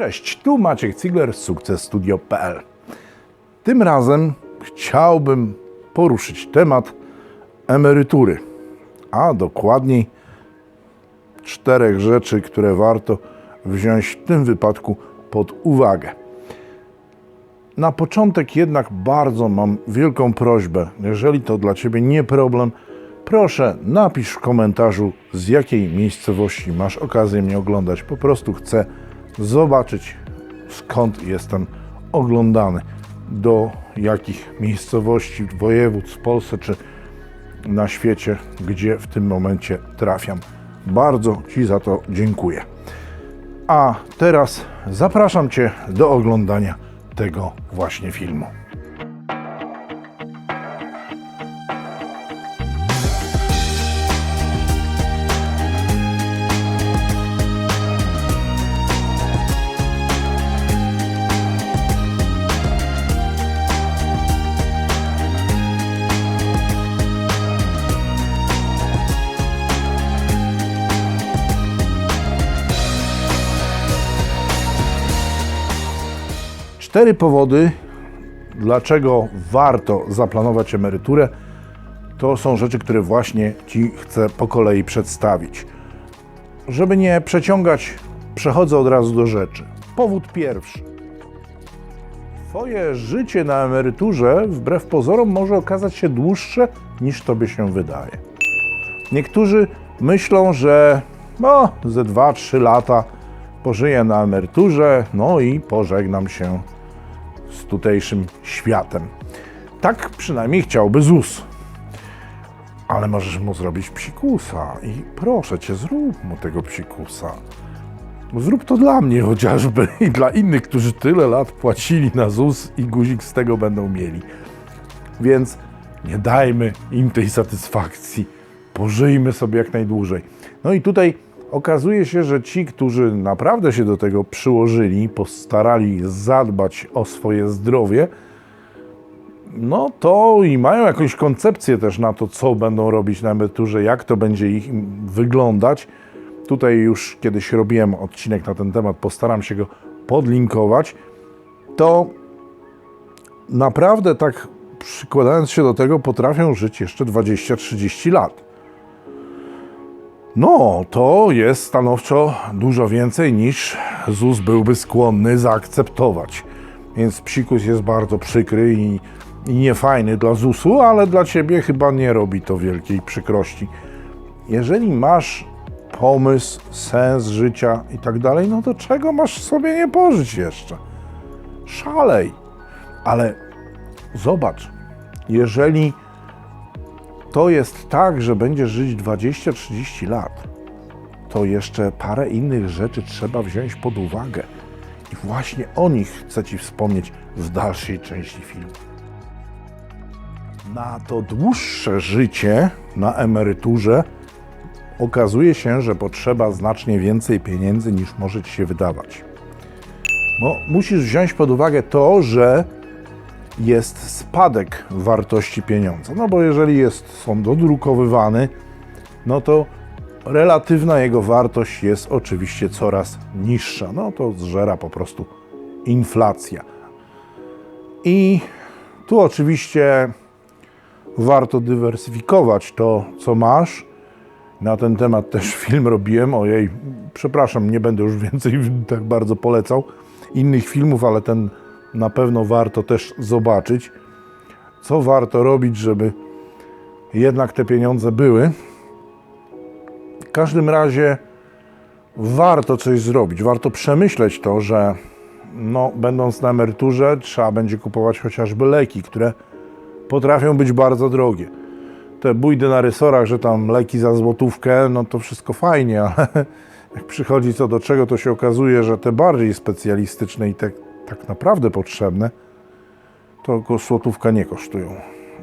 Cześć, tu Maciek Cigler z sukcesstudio.pl. Tym razem chciałbym poruszyć temat emerytury, a dokładniej czterech rzeczy, które warto wziąć w tym wypadku pod uwagę. Na początek jednak bardzo mam wielką prośbę, jeżeli to dla Ciebie nie problem, proszę napisz w komentarzu z jakiej miejscowości masz okazję mnie oglądać. Po prostu chcę zobaczyć skąd jestem oglądany, do jakich miejscowości, województw w Polsce czy na świecie, gdzie w tym momencie trafiam. Bardzo Ci za to dziękuję. A teraz zapraszam Cię do oglądania tego właśnie filmu. Cztery powody, dlaczego warto zaplanować emeryturę, to są rzeczy, które właśnie Ci chcę po kolei przedstawić. Żeby nie przeciągać, przechodzę od razu do rzeczy. Powód pierwszy. Twoje życie na emeryturze, wbrew pozorom, może okazać się dłuższe niż Tobie się wydaje. Niektórzy myślą, że no, ze 2-3 lata pożyję na emeryturze, no i pożegnam się z tutejszym światem. Tak przynajmniej chciałby ZUS. Ale możesz mu zrobić psikusa i proszę cię, zrób mu tego psikusa. Zrób to dla mnie chociażby i dla innych, którzy tyle lat płacili na ZUS i guzik z tego będą mieli. Więc nie dajmy im tej satysfakcji. Pożyjmy sobie jak najdłużej. No i tutaj okazuje się, że ci, którzy naprawdę się do tego przyłożyli, postarali zadbać o swoje zdrowie, no to i mają jakąś koncepcję też na to, co będą robić na emeryturze, jak to będzie ich wyglądać. Tutaj już kiedyś robiłem odcinek na ten temat, postaram się go podlinkować. To naprawdę tak przykładając się do tego, potrafią żyć jeszcze 20-30 lat. No, to jest stanowczo dużo więcej niż ZUS byłby skłonny zaakceptować. Więc psikus jest bardzo przykry i, i niefajny dla ZUS-u, ale dla ciebie chyba nie robi to wielkiej przykrości. Jeżeli masz pomysł, sens życia i tak dalej, no to czego masz sobie nie pożyć jeszcze? Szalej. Ale zobacz, jeżeli to jest tak, że będziesz żyć 20-30 lat, to jeszcze parę innych rzeczy trzeba wziąć pod uwagę. I właśnie o nich chcę Ci wspomnieć w dalszej części filmu. Na to dłuższe życie na emeryturze okazuje się, że potrzeba znacznie więcej pieniędzy niż może Ci się wydawać. No, musisz wziąć pod uwagę to, że jest spadek wartości pieniądza. No bo jeżeli jest są dodrukowywany, no to relatywna jego wartość jest oczywiście coraz niższa. No to zżera po prostu inflacja. I tu oczywiście warto dywersyfikować to, co masz. Na ten temat też film robiłem. Ojej, przepraszam, nie będę już więcej tak bardzo polecał innych filmów, ale ten na pewno warto też zobaczyć, co warto robić, żeby jednak te pieniądze były. W każdym razie warto coś zrobić, warto przemyśleć to, że no, będąc na emeryturze, trzeba będzie kupować chociażby leki, które potrafią być bardzo drogie. Te bójdy na rysorach, że tam leki za złotówkę, no to wszystko fajnie, ale jak przychodzi co do czego, to się okazuje, że te bardziej specjalistyczne i te tak naprawdę potrzebne, to złotówka nie kosztują.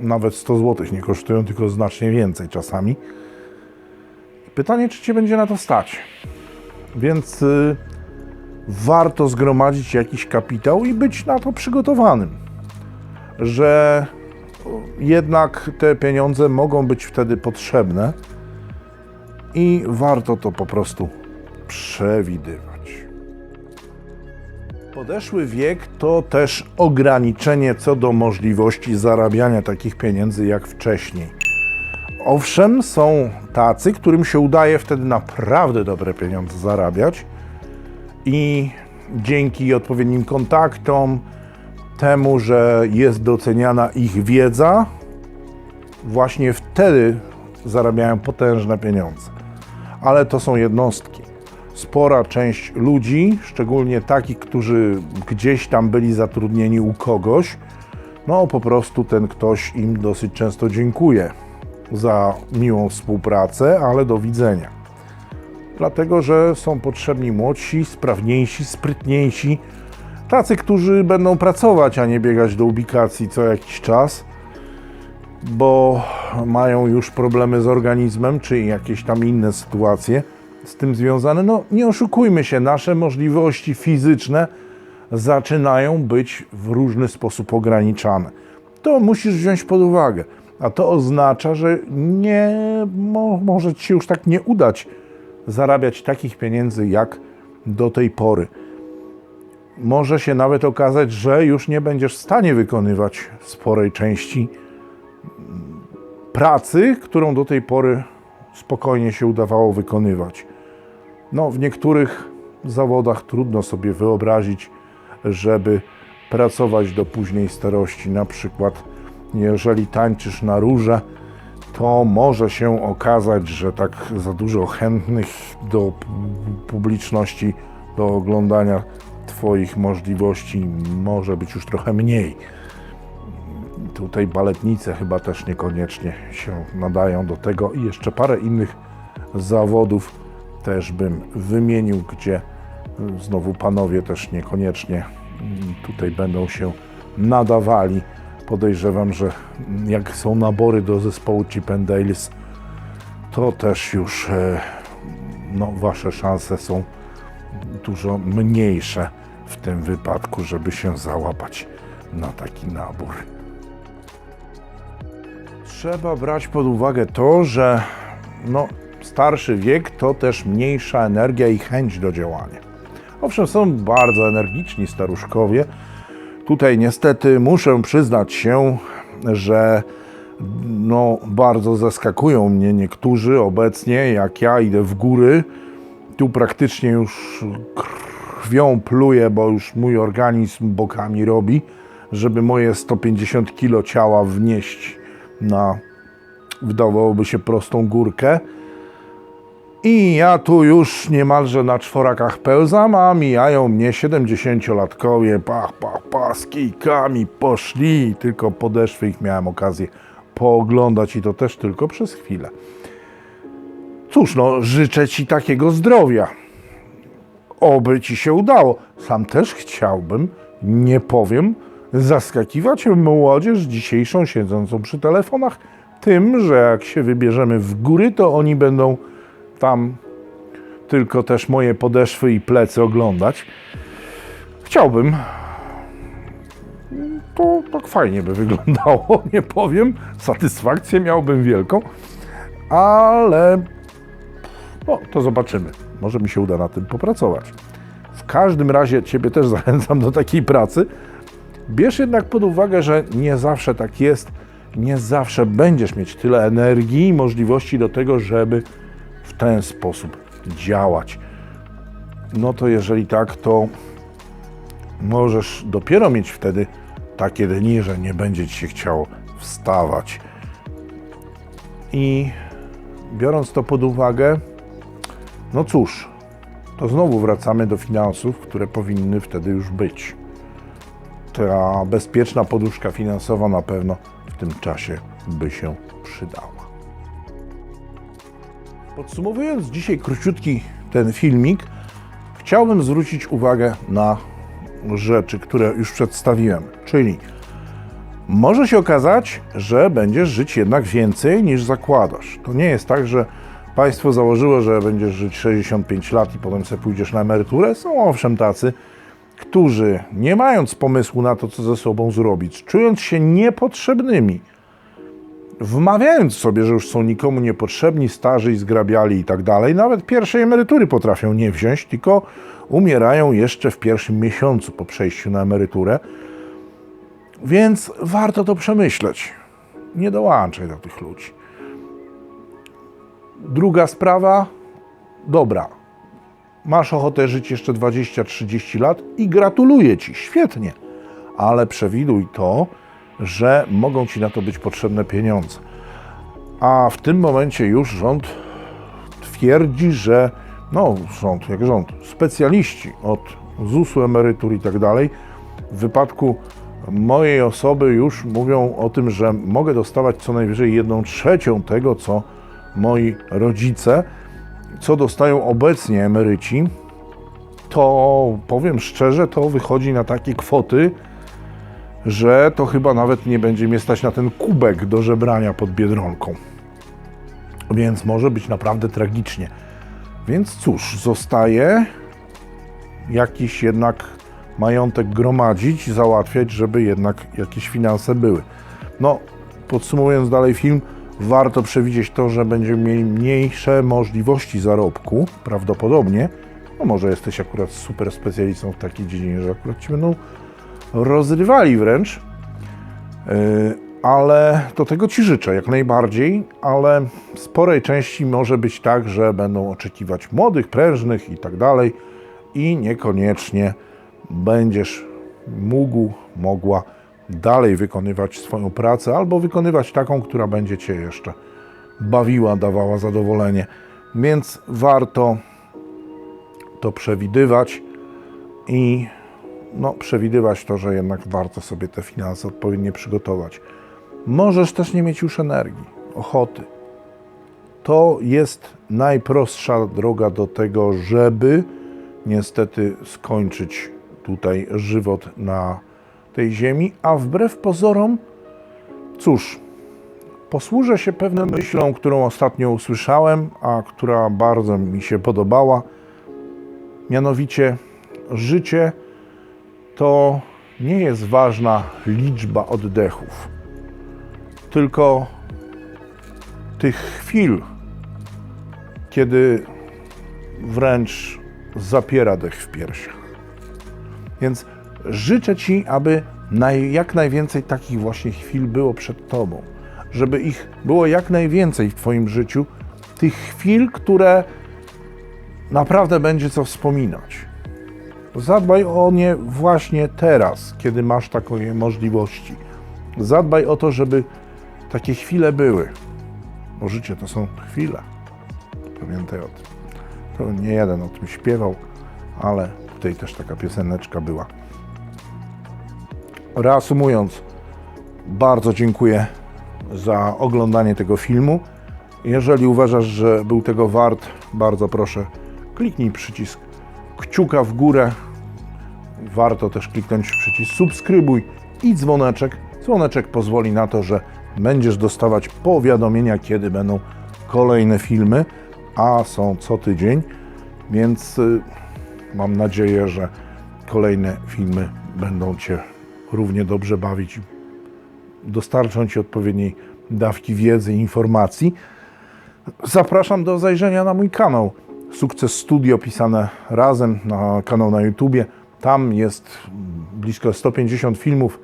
Nawet 100 zł nie kosztują, tylko znacznie więcej czasami. Pytanie, czy Cię będzie na to stać. Więc y, warto zgromadzić jakiś kapitał i być na to przygotowanym, że jednak te pieniądze mogą być wtedy potrzebne i warto to po prostu przewidywać. Podeszły wiek to też ograniczenie co do możliwości zarabiania takich pieniędzy jak wcześniej. Owszem, są tacy, którym się udaje wtedy naprawdę dobre pieniądze zarabiać i dzięki odpowiednim kontaktom, temu, że jest doceniana ich wiedza, właśnie wtedy zarabiają potężne pieniądze. Ale to są jednostki. Spora część ludzi, szczególnie takich, którzy gdzieś tam byli zatrudnieni u kogoś, no po prostu ten ktoś im dosyć często dziękuje za miłą współpracę, ale do widzenia. Dlatego, że są potrzebni młodsi, sprawniejsi, sprytniejsi, tacy, którzy będą pracować, a nie biegać do ubikacji co jakiś czas, bo mają już problemy z organizmem, czy jakieś tam inne sytuacje z tym związane. No nie oszukujmy się, nasze możliwości fizyczne zaczynają być w różny sposób ograniczane. To musisz wziąć pod uwagę. A to oznacza, że nie mo, może ci się już tak nie udać zarabiać takich pieniędzy jak do tej pory. Może się nawet okazać, że już nie będziesz w stanie wykonywać sporej części pracy, którą do tej pory spokojnie się udawało wykonywać. No, w niektórych zawodach trudno sobie wyobrazić, żeby pracować do późnej starości. Na przykład, jeżeli tańczysz na róże, to może się okazać, że tak za dużo chętnych do publiczności, do oglądania Twoich możliwości może być już trochę mniej. Tutaj baletnice chyba też niekoniecznie się nadają do tego i jeszcze parę innych zawodów też bym wymienił, gdzie znowu panowie też niekoniecznie tutaj będą się nadawali. Podejrzewam, że jak są nabory do zespołu Chip to też już e, no, wasze szanse są dużo mniejsze w tym wypadku, żeby się załapać na taki nabór. Trzeba brać pod uwagę to, że no, starszy wiek to też mniejsza energia i chęć do działania. Owszem, są bardzo energiczni staruszkowie. Tutaj niestety muszę przyznać się, że no, bardzo zaskakują mnie niektórzy obecnie, jak ja idę w góry. Tu praktycznie już krwią pluję, bo już mój organizm bokami robi, żeby moje 150 kg ciała wnieść na, wydawałoby się, prostą górkę. I ja tu już niemalże na czworakach pełzam, a mijają mnie 70-latkowie, pach, pach, pach, z kijkami poszli, tylko podeszwy ich miałem okazję pooglądać i to też tylko przez chwilę. Cóż, no, życzę Ci takiego zdrowia. Oby Ci się udało. Sam też chciałbym, nie powiem, zaskakiwać młodzież dzisiejszą siedzącą przy telefonach tym, że jak się wybierzemy w góry, to oni będą tam tylko też moje podeszwy i plecy oglądać. Chciałbym. To tak fajnie by wyglądało, nie powiem. Satysfakcję miałbym wielką, ale no, to zobaczymy. Może mi się uda na tym popracować. W każdym razie Ciebie też zachęcam do takiej pracy. Bierz jednak pod uwagę, że nie zawsze tak jest. Nie zawsze będziesz mieć tyle energii i możliwości do tego, żeby ten sposób działać. No to jeżeli tak, to możesz dopiero mieć wtedy takie dni, że nie będzie ci się chciało wstawać. I biorąc to pod uwagę, no cóż, to znowu wracamy do finansów, które powinny wtedy już być. Ta bezpieczna poduszka finansowa na pewno w tym czasie by się przydała. Podsumowując dzisiaj króciutki ten filmik, chciałbym zwrócić uwagę na rzeczy, które już przedstawiłem. Czyli może się okazać, że będziesz żyć jednak więcej niż zakładasz. To nie jest tak, że państwo założyło, że będziesz żyć 65 lat i potem sobie pójdziesz na emeryturę. Są owszem tacy, którzy nie mając pomysłu na to, co ze sobą zrobić, czując się niepotrzebnymi, wmawiając sobie, że już są nikomu niepotrzebni, starzy i zgrabiali i tak dalej, nawet pierwszej emerytury potrafią nie wziąć, tylko umierają jeszcze w pierwszym miesiącu po przejściu na emeryturę. Więc warto to przemyśleć. Nie dołączaj do tych ludzi. Druga sprawa, dobra. Masz ochotę żyć jeszcze 20-30 lat i gratuluję ci, świetnie. Ale przewiduj to, że mogą ci na to być potrzebne pieniądze. A w tym momencie już rząd twierdzi, że no rząd, jak rząd, specjaliści od ZUS-u, emerytur i tak dalej, w wypadku mojej osoby już mówią o tym, że mogę dostawać co najwyżej jedną trzecią tego, co moi rodzice, co dostają obecnie emeryci, to powiem szczerze, to wychodzi na takie kwoty, że to chyba nawet nie będzie mnie stać na ten kubek do żebrania pod biedronką. Więc może być naprawdę tragicznie. Więc cóż, zostaje jakiś jednak majątek gromadzić, załatwiać, żeby jednak jakieś finanse były. No, podsumowując dalej film, warto przewidzieć to, że będziemy mieli mniejsze możliwości zarobku, prawdopodobnie. No może jesteś akurat super specjalistą w takiej dziedzinie, że akurat ci będą rozrywali wręcz. Yy, ale do tego Ci życzę jak najbardziej, ale w sporej części może być tak, że będą oczekiwać młodych, prężnych i tak dalej i niekoniecznie będziesz mógł, mogła dalej wykonywać swoją pracę albo wykonywać taką, która będzie Cię jeszcze bawiła, dawała zadowolenie. Więc warto to przewidywać i no, przewidywać to, że jednak warto sobie te finanse odpowiednio przygotować. Możesz też nie mieć już energii, ochoty. To jest najprostsza droga do tego, żeby niestety skończyć tutaj żywot na tej ziemi, a wbrew pozorom, cóż, posłużę się pewną myślą, którą ostatnio usłyszałem, a która bardzo mi się podobała. Mianowicie, życie to nie jest ważna liczba oddechów, tylko tych chwil, kiedy wręcz zapiera dech w piersiach. Więc życzę Ci, aby naj, jak najwięcej takich właśnie chwil było przed Tobą, żeby ich było jak najwięcej w Twoim życiu, tych chwil, które naprawdę będzie co wspominać. Zadbaj o nie właśnie teraz, kiedy masz takie możliwości. Zadbaj o to, żeby takie chwile były. Bo życie to są chwile. Pamiętaj o tym. To nie jeden o tym śpiewał, ale tutaj też taka pioseneczka była. Reasumując, bardzo dziękuję za oglądanie tego filmu. Jeżeli uważasz, że był tego wart, bardzo proszę, kliknij przycisk kciuka w górę. Warto też kliknąć przycisk subskrybuj i dzwoneczek. Dzwoneczek pozwoli na to, że będziesz dostawać powiadomienia, kiedy będą kolejne filmy, a są co tydzień, więc y, mam nadzieję, że kolejne filmy będą Cię równie dobrze bawić i dostarczą Ci odpowiedniej dawki wiedzy i informacji. Zapraszam do zajrzenia na mój kanał Sukces Studio pisane razem na kanał na YouTubie. Tam jest blisko 150 filmów,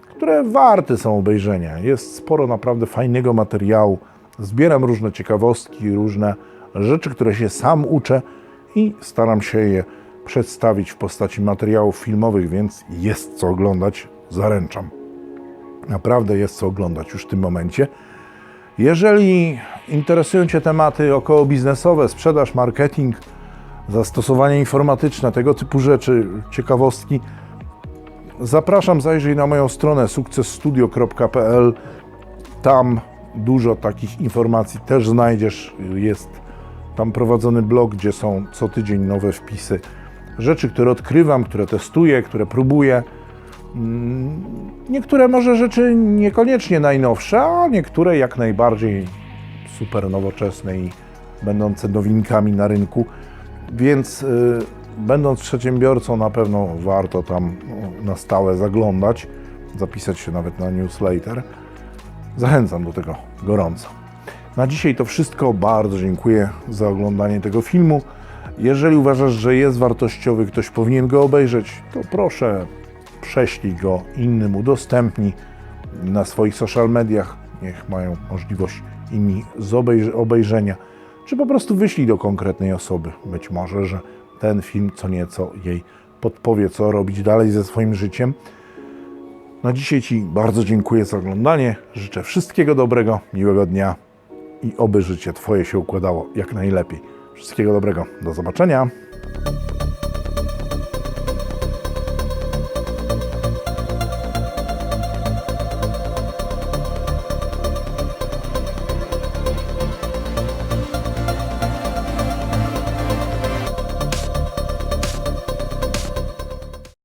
które warte są obejrzenia. Jest sporo naprawdę fajnego materiału. Zbieram różne ciekawostki, różne rzeczy, które się sam uczę i staram się je przedstawić w postaci materiałów filmowych, więc jest co oglądać, zaręczam. Naprawdę jest co oglądać już w tym momencie. Jeżeli interesują Cię tematy około biznesowe, sprzedaż, marketing, zastosowanie informatyczne, tego typu rzeczy, ciekawostki, zapraszam, zajrzyj na moją stronę sukcesstudio.pl. Tam dużo takich informacji też znajdziesz. Jest tam prowadzony blog, gdzie są co tydzień nowe wpisy. Rzeczy, które odkrywam, które testuję, które próbuję. Mm, Niektóre może rzeczy niekoniecznie najnowsze, a niektóre jak najbardziej super nowoczesne i będące nowinkami na rynku. Więc y, będąc przedsiębiorcą, na pewno warto tam no, na stałe zaglądać, zapisać się nawet na newsletter. Zachęcam do tego gorąco. Na dzisiaj to wszystko. Bardzo dziękuję za oglądanie tego filmu. Jeżeli uważasz, że jest wartościowy, ktoś powinien go obejrzeć, to proszę prześlij go innym, udostępnij na swoich social mediach. Niech mają możliwość inni z obejrz- obejrzenia, czy po prostu wyślij do konkretnej osoby. Być może, że ten film co nieco jej podpowie, co robić dalej ze swoim życiem. Na dzisiaj Ci bardzo dziękuję za oglądanie. Życzę wszystkiego dobrego, miłego dnia i oby życie Twoje się układało jak najlepiej. Wszystkiego dobrego. Do zobaczenia.